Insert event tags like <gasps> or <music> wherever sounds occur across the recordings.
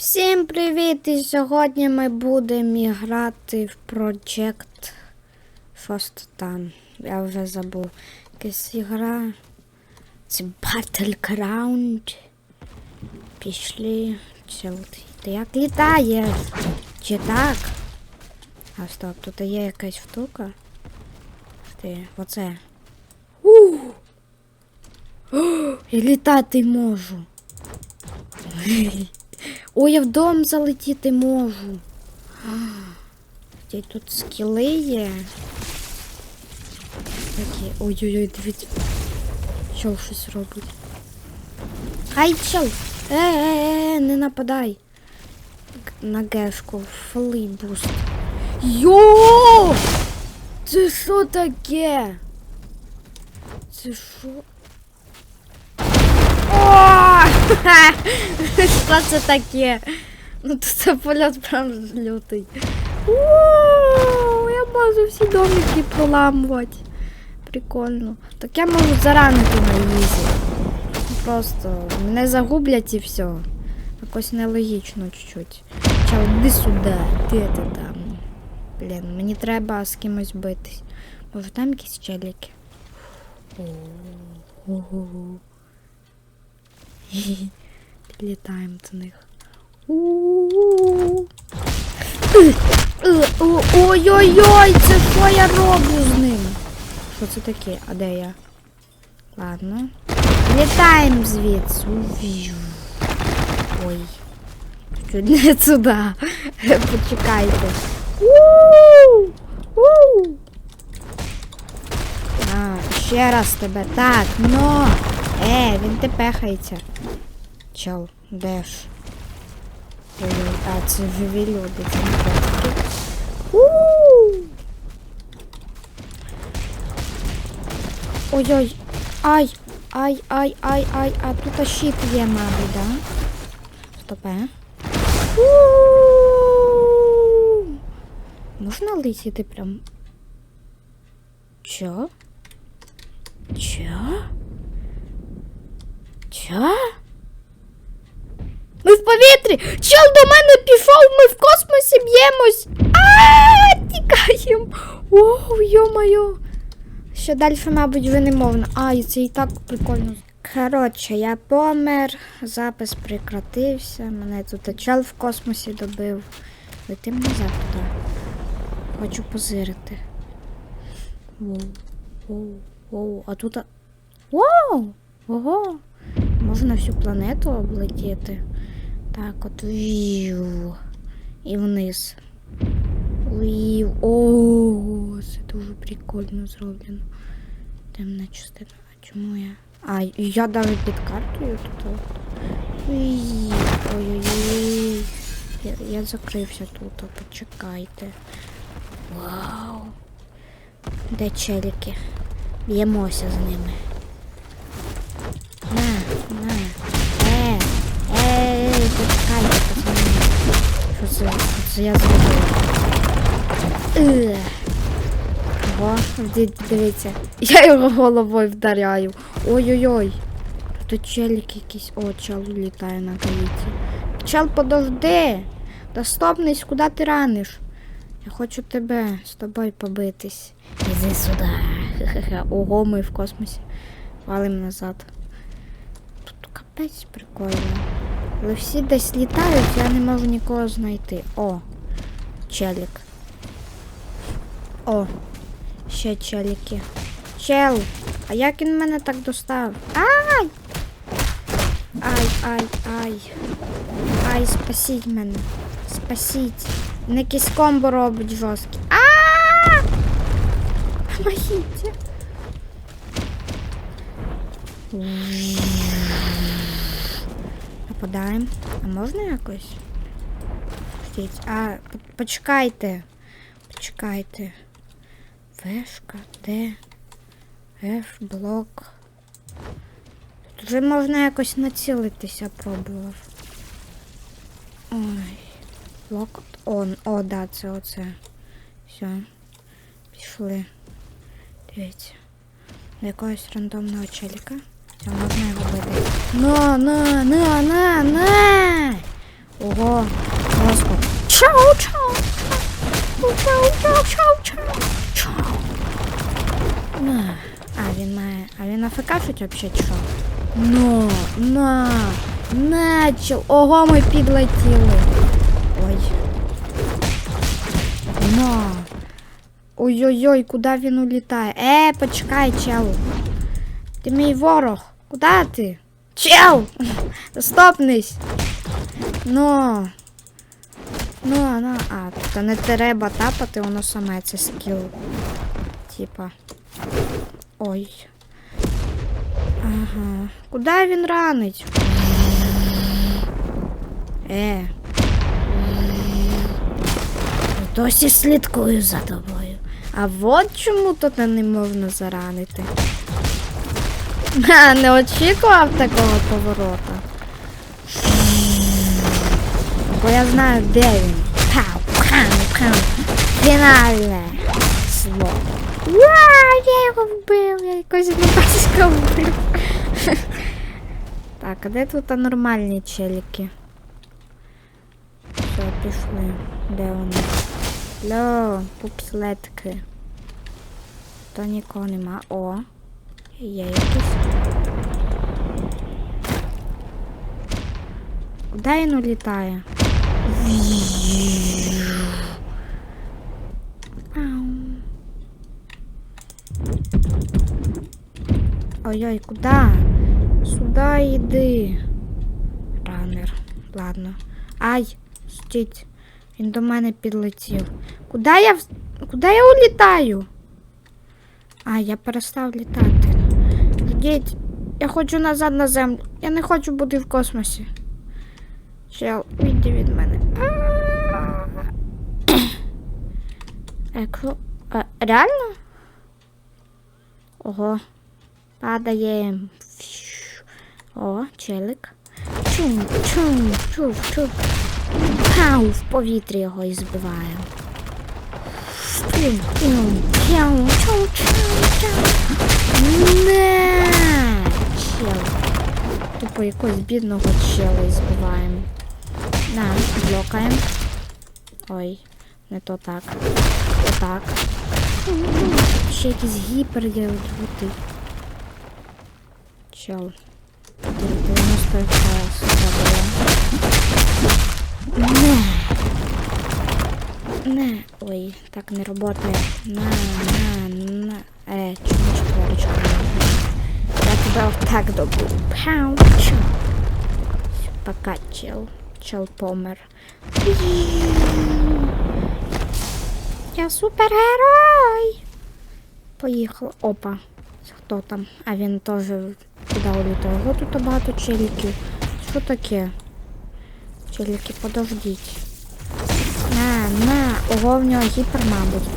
Всім привіт! І сьогодні ми будемо грати в Project First Time. Я вже забув. Якась ігра. Це Battleground. Пішли. От ти як літаєш? Чи так? А стоп, тут є якась штука. Ти, оце. У! О, <gasps> я літати можу. <laughs> Ой, я в дом залетіти можу. Де тут скіли є. Такі. Ой-ой-ой, дивіться. Чел щось робить. Хай чел! Е, е, е, не нападай. На гешку. Флейбуст. Йо! Це що таке? Це що? <laughs> Що це таке? Ну то це польот прям лютий. Я можу всі домики проламувати. Прикольно. Так я можу заранити на їзі. Просто мене загублять і все. Якось нелогічно чуть-чуть. Чел, іди сюди, де ти там? Блін, мені треба з кимось битись. Може там якісь челіки? <laughs> Підлітаємо до них. Ой-ой-ой, це що я роблю з ним? Що це таке? А де я? Ладно. Літаємо звідси. Ой. Чуть не <laughs> туди. Почекайте. А, ще раз тебе. Так, но. Е, він те пехається. Чел, де ж? А це живі люди, це не. У! Ой-ой. Ай! Ай, ай, ай, ай, а тут щит є, мабуть, да? Стопе. Можна летіти прям? Чо? Чо? Чо? Ми в повітрі! Чел до мене пішов, ми в космосі б'ємось! А, тікаємо! Оу, йо-моє! Що далі, мабуть, вже не мовно. А, це і так прикольно. Коротше, я помер, запис прекратився, мене тут чел в космосі добив. Летим назад туди. Хочу позирити. Воу, воу, воу, а тут. Воу! Ого! Можна всю планету облетіти. Так, от вів. І вниз. Вів. О, це дуже прикольно зроблено. Темна частина. А чому я? А, я навіть під картою тут. Ой-ой-ой. Я, я закрився тут, почекайте. Вау. Де челіки? Б'ємося з ними. Почекайте, пацани. Що це? Що це я зробив? Е. Ого, дивіться. Я його головою вдаряю. Ой-ой-ой. Тут челік якийсь. О, чел літає на гаїті. Чел, подожди. Та стопнись, куди ти раниш? Я хочу тебе з тобою побитись. Іди сюди. Хе-хе-хе. Ого, ми в космосі. Валим назад. Тут капець прикольно. Але всі десь літають, я не можу нікого знайти. О, челік. О, ще челіки. Чел, а як він мене так достав? Ай! Ай, ай, ай. Ай, спасіть мене. Спасіть. Не якийсь комбо робить жорсткі. А! Помогите. Нападаємо. А можна якось? Стіть. А, по- почекайте. Почекайте. Вешка, де? F, блок. Тут вже можна якось націлитися, пробував. Ой. Блок. Он. О, да, це оце. Все. Пішли. Дивіться. До якогось рандомного челіка. Все, можна його бити. На, на, на, на, на! Ого, класно. Чао, чао. Чао, чао, чау, чао. Чао. На. А він має, а він афекафить вообще чо? Ну, на, на, чо? Ого, ми підлетіли. Ой. На. Ой-ой-ой, куди він улітає? Е, почекай, чел. Ти мій ворог. Куда ти? Чел! Стопнись! Ну. Ну, ну, а, тут не треба тапати, воно саме це скіл. Типа. Ой. Ага. Куди він ранить? Е. Досі слідкую за тобою. А от чому тут не можна заранити. Ха, не очікував такого поворота. Бо я знаю, де він. Пау, пау, пау. Фінальне слово. Уа, я його вбив, я якось непаська вбив. <laughs> Так, а де тут нормальні челіки? Все, пішли. Де вони? Ло, пупслетки. То нікого нема. О, є якісь. Куди він улітає? Ой-ой, куда? Сюда йди. Ранер. Ладно. Ай, стіть. Він до мене підлетів. Куда я Куда я улітаю? А, я перестав літати. Ждіть. Я хочу назад на землю. Я не хочу бути в космосі. Чел, відійди від мене. Екло. Реально? Ого. Падаємо. Фью. О, челик. Чум, чум, чув, чув. Пау, в повітрі його і збиваємо. Пум, пум, пяу, чау, чау, Тупо якогось бідного чела збиваємо. На, блокаємо. Ой, не то так. Отак. Ще якийсь гіпер є бути. Чел. 90 FPS забила. Не. Не. Ой, так не работає. На, на, на. Е, чому четверочка? Тебе отак добу. Пау. Пока чел. Чел помер. Я супергерой. Поїхала. Опа. Хто там? А він теж туди улітав. Ого, тут багато челіків. Що таке? Челіки, подождіть. На, на. Ого, в нього гіпер, мабуть.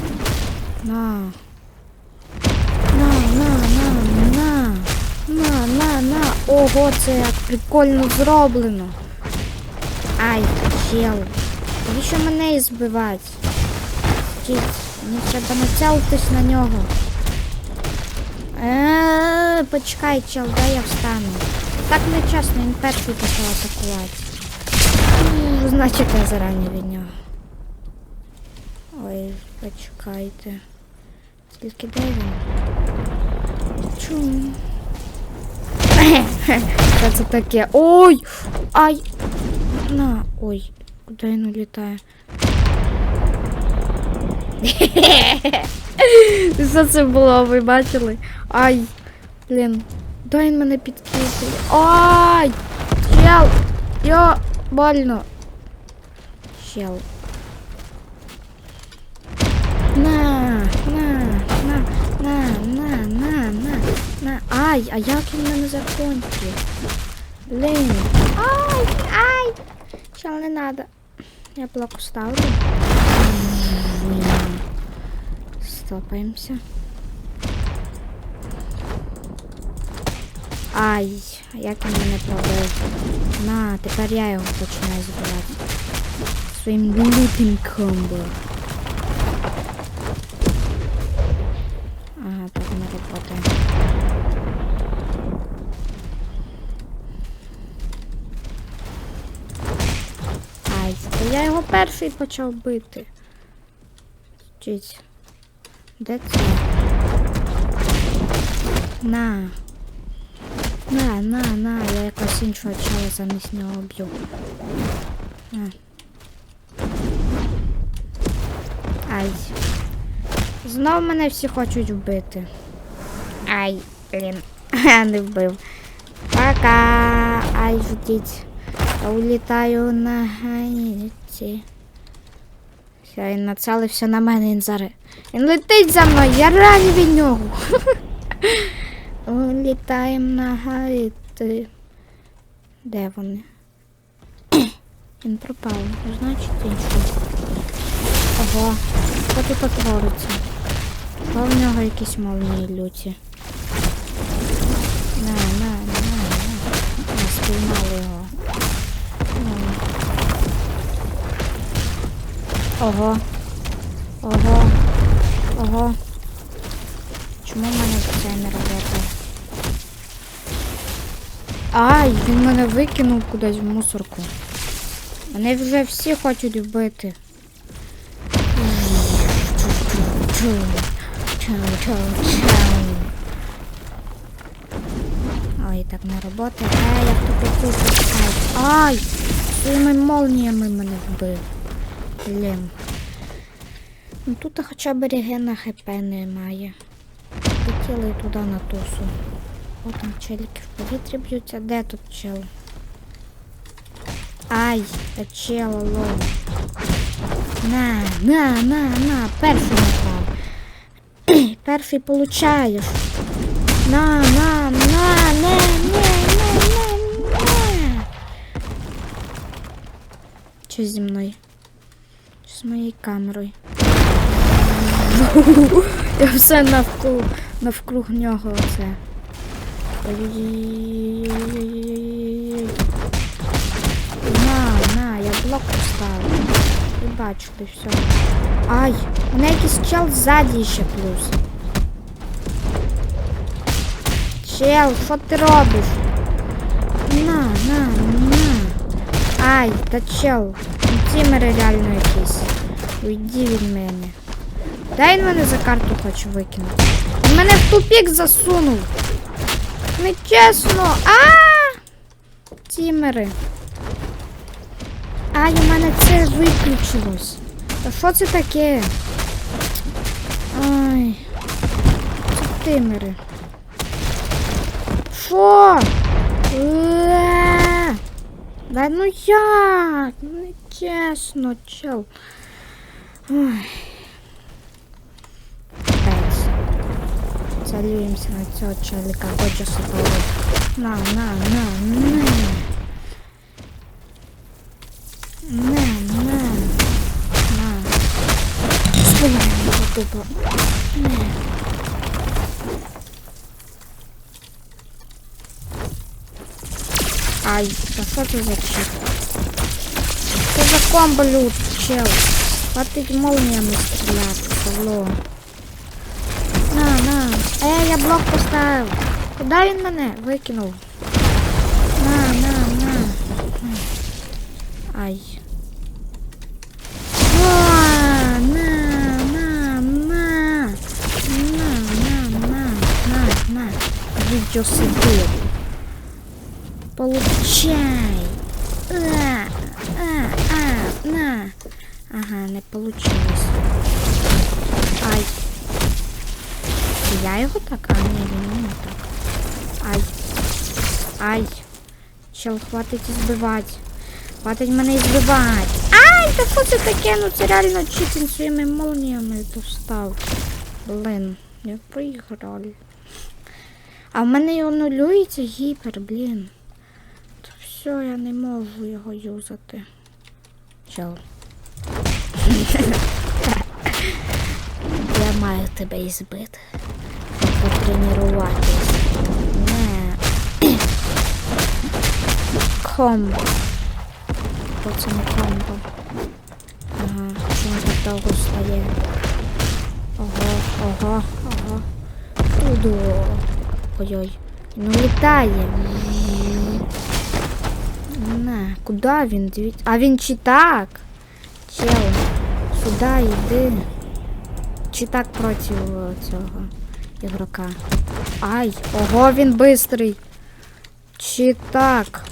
На, На, на. Ого, це як прикольно зроблено. Ай, чел. Навіщо мене і збивати? Стіть, мені треба націлитись на нього. Е, почекай, чел, дай я встану. Так не чесно, він перший почав атакувати. Ну, Значить, я зарані від нього. Ой, почекайте. Скільки де він? Чум. Що це таке? Ой! Ай! На, ой, куди він улітає? <laughs> Що це було, ви бачили? Ай, блін, дай він мене підкидує. Ай! Чел! Йо, больно. Чел. На, Ай, а як він мене закончив? Блін. Ай, ай! Чел, не надо. Я блок ставлю. М, Стопаємося. Ай, як він мене пробив. На, тепер я його починаю збивати. Своїм лютим комбо. Перший почав бити. Стіть. Де це? На. На, на, на, я якось іншого чола замість нього б'ю. Ай. Знов мене всі хочуть вбити. Ай, блін. <laughs> Не вбив. Пока. Ай, ждіть. Улітаю на ганіці. Все, він нацелився на мене, він зараз. Він летить за мною, я раді від нього. <laughs> Улітаємо на гаїти. Де вони? <clears throat> Він пропав. Значить інший. Ого, що тут твориться? Що в нього якісь молнії люті? Ого. Ого. Ого. Чому в мене це не робити? Ай, він мене викинув кудись в мусорку. Мене вже всі хочуть вбити. Ой, так не роботи. Ай, як тут. Ай! Своїми молніями мене вбив. Блін. Ну тут хоча б регена хп немає. Летіли туди на тусу. О, там челіки в повітрі б'ються. Де тут чел? Ай, та чел, алло. На, на, на, на, перший напав. <clears throat> перший получаєш. На, на, на, не, не, не, не, не. Що зі мною? З моєю камерою? <laughs> Я все навкруг, навкруг нього оце. На, на, я блок поставив. Ви бачите, все. Ай, у мене якийсь чел ззаді ще плюс. Чел, що ти робиш? На, на, на. Ай, та чел. Тімери реально якісь. Уйди від мене. Дай він мене за карту хочу викинути. Він мене в тупік засунув. Нечесно. А! Тімери. Ай, у мене це виключилось. Та що це таке? Ай. Це тимери. Що? Е! Да ну як? Ну чесно, чел. Ой. Капець. Целюємося на цього челика, хочу сапали. На, на, на, на. На, на. На. Спиляємо тупо. На. Ай, та що це за чіп? Що за комбо лют, чел? Хватить молніями стріляти, Павло. На, на. Е, я блок поставив. Куди він мене викинув? На, на, на. Ай. А, на, на, на. На, на, на, на, на. Відео сидить. Получай. А, а, а, на. Ага, не получилось. Ай. Я його так? А, ні, він мене так. Ай. Ай. Чел, хватить збивати. Хватить мене збивати. Ай, та що це таке? Ну це реально читин своїми молніями достав. Блин, я проіграв. А в мене його нулюється гіпер, блін. Та все, я не можу його юзати. Чел. Я маю тебе і збити. Потренуватись. Не. Комбо. Бо це не комбо. Ага, чому так довго стає? Ого, ого, ого. Туду. Ой-ой. Ну літає. На, куди він? Дивіться. А він чи так? Чел, сюди йди. Чи так проти цього ігрока? Ай, ого, він бистрий. Чи так?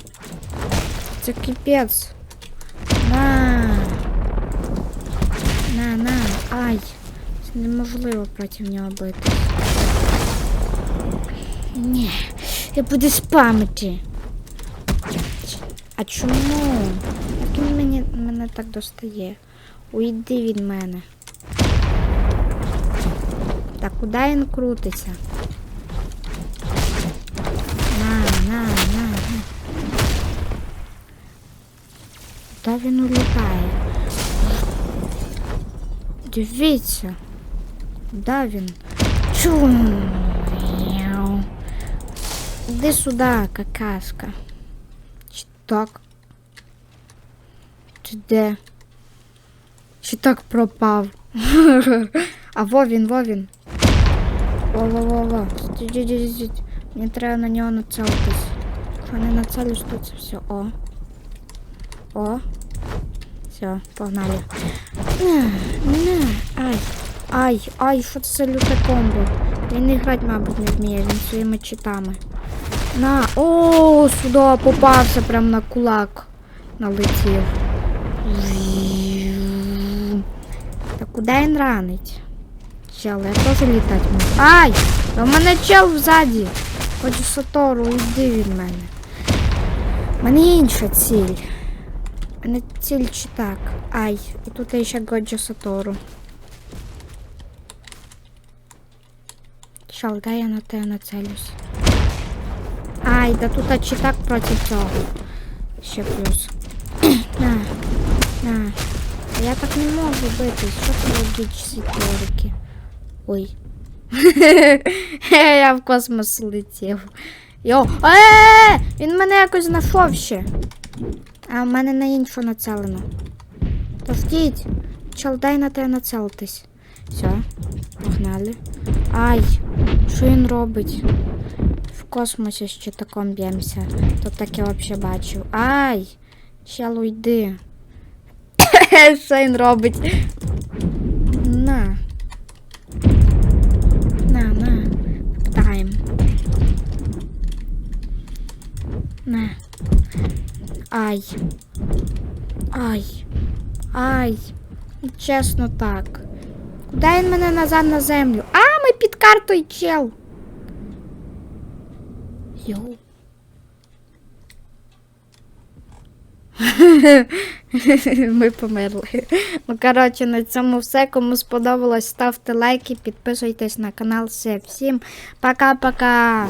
Це кипець. На. На, на, ай. Це неможливо проти нього бити. Ні, я буду спамити. А чому? Як він мені, мене так достає? Уйди від мене. Так, куди він крутиться? На, на, на, на. Куди він улітає? Дивіться. Куди він? Чум. Іди сюди, какашка. Так? Чи де? Чи так пропав? <laughs> а во він, во він. Стій, стій, стій. Мені треба на нього нацелитись. Якщо не нацелюсь, то це все. О. О. Все, погнали. На, на. Ай. Ай, ай, що це люте комбо? Він і грати, мабуть, не вміє, він своїми читами. На, о, сюди попався прям на кулак. Налетів. Та куди він ранить? Чел, я теж літати можу. Ай! Та в мене чел ззаді. Хочу Сатору, йди від мене. У мене інша ціль. У мене ціль чи так. Ай, і тут я ще Годжо Сатору. Чел, дай я на тебе нацелюсь. Ай, да тут а чи так проти цього. Ще плюс. <clears throat> на, на. Я так не можу битись. Що це логічні теорики? Ой. <laughs> Я в космос летів. Йо. Е! Він мене якось знайшов ще. А в мене на іншу нацелено. Та втіть. Чел, дай на те нацелитись. Все, погнали. Ай, що він робить? Космосі ще таком б'ємося. То таке взагалі бачив. Ай! Чел, уйди. <laughs> Що він робить? На. На, на. Птаєм. На. Ай. Ай. Ай. Чесно так. Куди він мене назад на землю? А, ми під картою чел. Йоу. <laughs> Ми померли. Ну, коротше, на цьому все. Кому сподобалось, ставте лайки, підписуйтесь на канал. Все. Всім пока-пока.